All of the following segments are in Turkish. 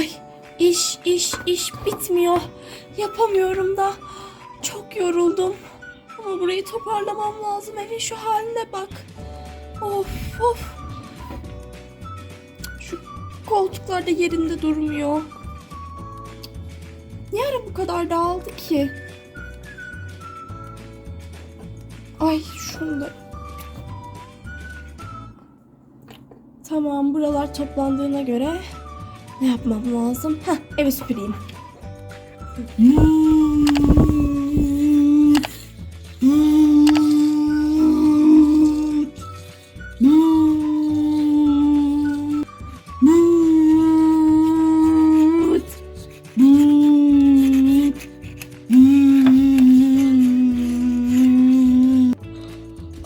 Ay iş iş iş bitmiyor. Yapamıyorum da. Çok yoruldum. Ama burayı toparlamam lazım. Evin şu haline bak. Of of. Şu koltuklar da yerinde durmuyor. Niye ara bu kadar dağıldı ki? Ay şunu. Tamam buralar toplandığına göre ne yapmam lazım? Heh evi süpüreyim.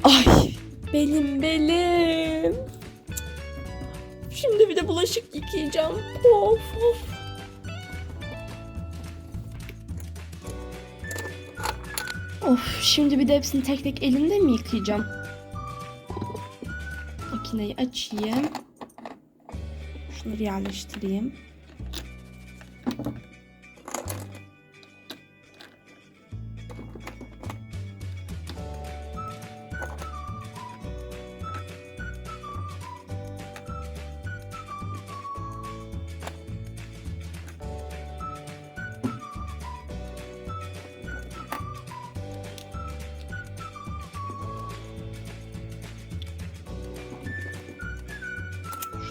Ay belim belim. Şimdi bir de bulaşık yıkayacağım. Of of. Of şimdi bir de hepsini tek tek elimde mi yıkayacağım? Makineyi açayım. Şunları yerleştireyim.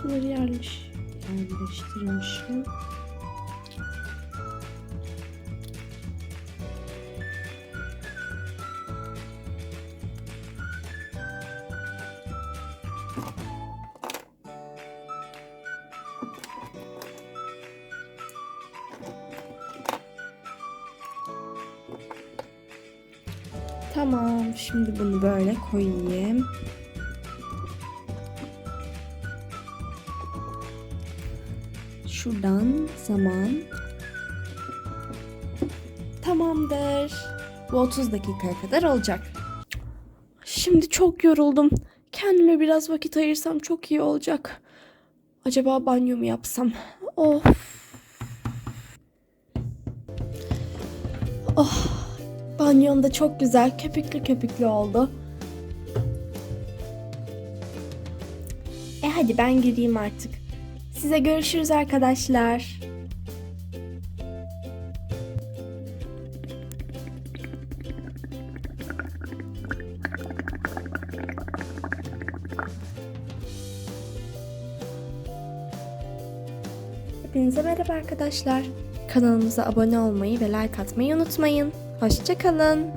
Şunları yerleş, yerleştirmişim. Tamam, şimdi bunu böyle koyayım. Şuradan zaman. Tamamdır. Bu 30 dakikaya kadar olacak. Şimdi çok yoruldum. Kendime biraz vakit ayırsam çok iyi olacak. Acaba banyo mu yapsam? Of. Oh. Banyon da çok güzel. Köpüklü köpüklü oldu. E hadi ben gireyim artık. Size görüşürüz arkadaşlar. Hepinize merhaba arkadaşlar. Kanalımıza abone olmayı ve like atmayı unutmayın. Hoşçakalın.